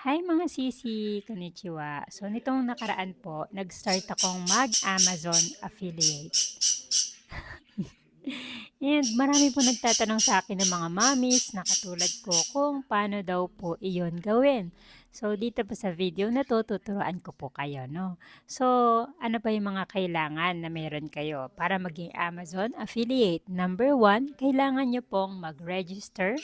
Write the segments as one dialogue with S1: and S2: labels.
S1: Hi mga sisi, konnichiwa. So nitong nakaraan po, nag-start akong mag-Amazon affiliate. And marami po nagtatanong sa akin ng mga mommies na katulad ko kung paano daw po iyon gawin. So dito po sa video na to, tuturuan ko po kayo, no? So ano pa yung mga kailangan na meron kayo para maging Amazon affiliate? Number one, kailangan nyo pong mag-register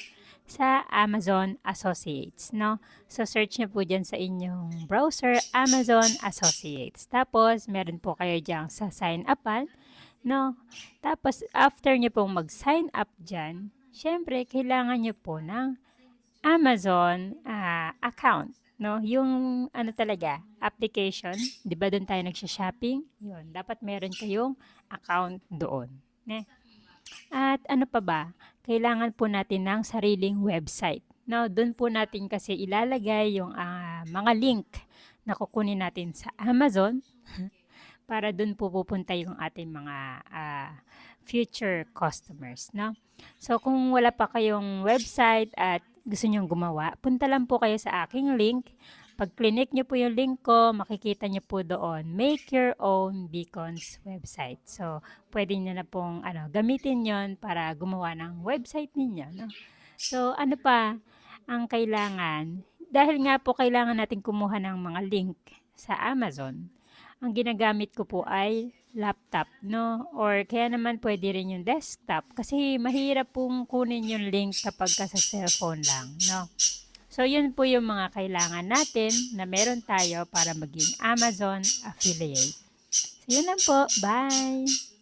S1: sa Amazon Associates, no? So, search nyo po dyan sa inyong browser, Amazon Associates. Tapos, meron po kayo dyan sa sign upan, no? Tapos, after nyo pong mag-sign up dyan, syempre, kailangan nyo po ng Amazon ah, account, no? Yung ano talaga, application, 'di ba doon tayo nagsha-shopping? 'Yun, dapat meron kayong account doon, ne? At ano pa ba? Kailangan po natin ng sariling website. No, doon po natin kasi ilalagay yung ah, mga link na kukunin natin sa Amazon para doon po pupunta yung ating mga ah, future customers, no? So kung wala pa kayong website at gusto nyong gumawa, punta lang po kayo sa aking link. Pag clinic nyo po yung link ko, makikita nyo po doon, make your own beacons website. So, pwede nyo na pong ano, gamitin yon para gumawa ng website ninyo. No? So, ano pa ang kailangan? Dahil nga po kailangan natin kumuha ng mga link sa Amazon, ang ginagamit ko po ay laptop, no? Or kaya naman pwede rin yung desktop kasi mahirap pong kunin yung link kapag ka sa cellphone lang, no? So, yun po yung mga kailangan natin na meron tayo para maging Amazon affiliate. So, yun lang po. Bye!